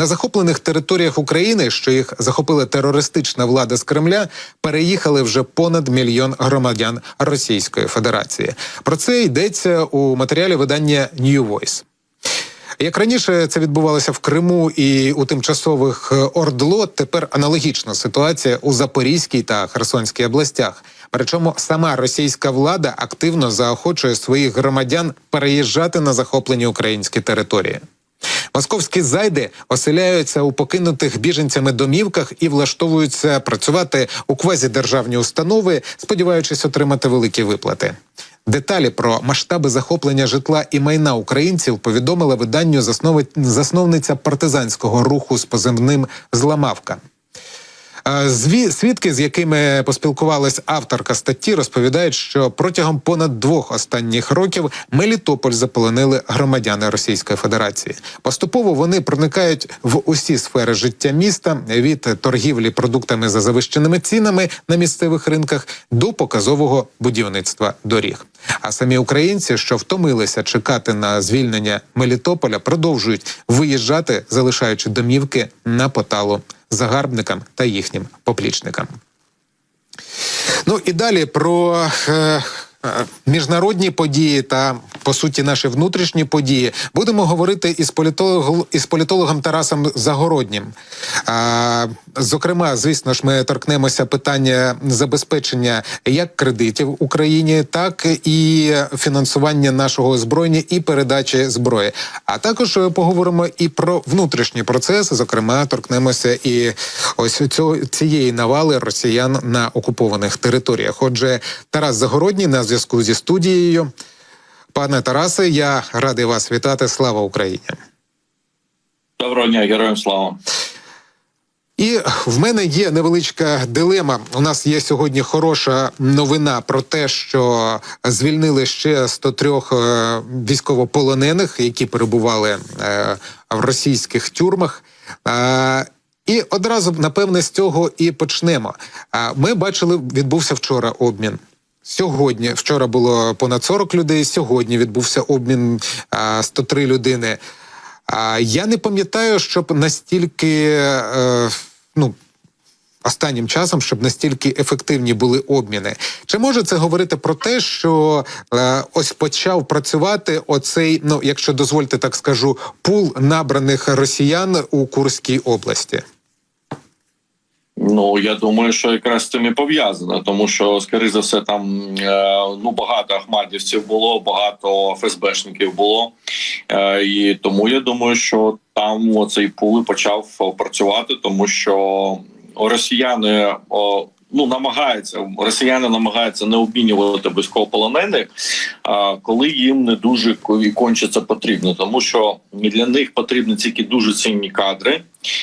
На захоплених територіях України, що їх захопила терористична влада з Кремля, переїхали вже понад мільйон громадян Російської Федерації. Про це йдеться у матеріалі видання New Voice. Як раніше це відбувалося в Криму і у тимчасових е, Ордло, тепер аналогічна ситуація у Запорізькій та Херсонській областях. Причому сама російська влада активно заохочує своїх громадян переїжджати на захоплені українські території. Московські зайди оселяються у покинутих біженцями домівках і влаштовуються працювати у квазідержавні установи, сподіваючись отримати великі виплати. Деталі про масштаби захоплення житла і майна українців повідомила виданню засновниця партизанського руху з позивним Зламавка. Зві... Свідки, з якими поспілкувалась авторка статті, розповідають, що протягом понад двох останніх років Мелітополь заполонили громадяни Російської Федерації. Поступово вони проникають в усі сфери життя міста від торгівлі продуктами за завищеними цінами на місцевих ринках до показового будівництва доріг. А самі українці, що втомилися чекати на звільнення Мелітополя, продовжують виїжджати, залишаючи домівки на поталу загарбникам та їхнім поплічникам. Ну і далі про е, міжнародні події та по суті наші внутрішні події будемо говорити із політологом із політологом Тарасом Загороднім. А, зокрема, звісно ж, ми торкнемося питання забезпечення як кредитів Україні, так і фінансування нашого озброєння і передачі зброї. А також е, поговоримо і про внутрішні процеси. Зокрема, торкнемося і ось цього цієї навали росіян на окупованих територіях. Отже, Тарас Загородній на зв'язку зі студією. Пане Тарасе, я радий вас вітати. Слава Україні! Доброго дня, героям слава. І в мене є невеличка дилема. У нас є сьогодні хороша новина про те, що звільнили ще 103 е, військовополонених, які перебували е, в російських тюрмах. Е, І одразу напевне з цього і почнемо. Ми бачили, відбувся вчора обмін. Сьогодні, вчора було понад 40 людей. Сьогодні відбувся обмін а, 103 людини. Я не пам'ятаю, щоб настільки е, ну. Останнім часом, щоб настільки ефективні були обміни, чи може це говорити про те, що е, ось почав працювати оцей, ну якщо дозвольте так скажу, пул набраних росіян у Курській області? Ну я думаю, що якраз з цим і пов'язано, тому що, скоріше за все, там е, ну багато ахмадівців було, багато ФСБшників було, е, і тому я думаю, що там цей пул почав працювати, тому що росіяни. Ну, намагаються росіяни намагаються не обмінювати військовополонених, а коли їм не дуже конче потрібно, тому що для них потрібні тільки дуже цінні кадри,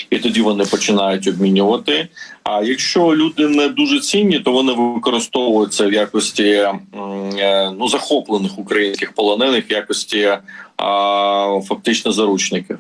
і тоді вони починають обмінювати. А якщо люди не дуже цінні, то вони використовуються в якості е, ну захоплених українських полонених в якості а, фактично заручників.